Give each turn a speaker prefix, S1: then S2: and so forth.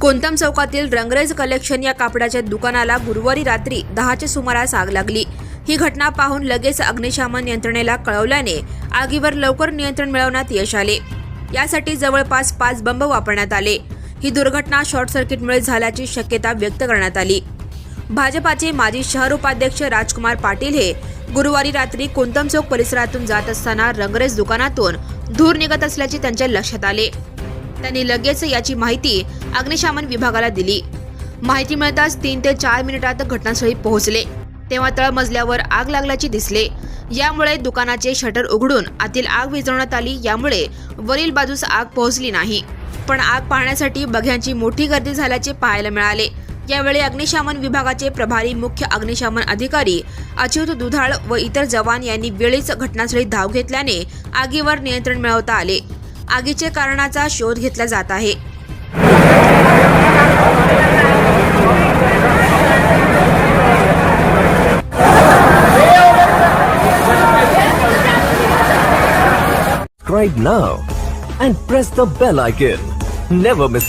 S1: कोंतम चौकातील रंगरेज कलेक्शन या कापडाच्या दुकानाला गुरुवारी रात्री दहाच्या सुमारास आग लागली. ही घटना पाहून लगेच अग्निशमन यंत्रणेला कळवल्याने आगीवर लवकर नियंत्रण मिळवण्यात यश आले. यासाठी जवळपास पाच बंब वापरण्यात आले. ही दुर्घटना शॉर्ट सर्किटमुळे झाल्याची शक्यता व्यक्त करण्यात आली. भाजपाचे माजी शहर उपाध्यक्ष राजकुमार पाटील हे गुरुवारी रात्री कोंतम चौक परिसरातून जात असताना रंगरेज दुकानातून धूर निघत असल्याचे त्यांच्या लक्षात आले. त्यांनी लगेच याची माहिती अग्निशमन विभागाला दिली. माहिती मिळताच तीन ते चार मिनिटात घटनास्थळी पोहोचले. तेव्हा तळमजल्यावर आग लागल्याचे दिसले. यामुळे दुकानाचे शटर उघडून आतील आग विझवण्यात आली यामुळे वरील बाजूस आग पोहोचली नाही. पण आग पाहण्यासाठी बघ्यांची मोठी गर्दी झाल्याचे पाहायला मिळाले. यावेळी अग्निशमन विभागाचे प्रभारी मुख्य अग्निशमन अधिकारी अच्युत दुधाळ व इतर जवान यांनी वेळीच घटनास्थळी धाव घेतल्याने आगीवर नियंत्रण मिळवता आले. आगीचे कारणाचा शोध घेतला जात आहे
S2: subscribe now and press the bell icon. Never miss an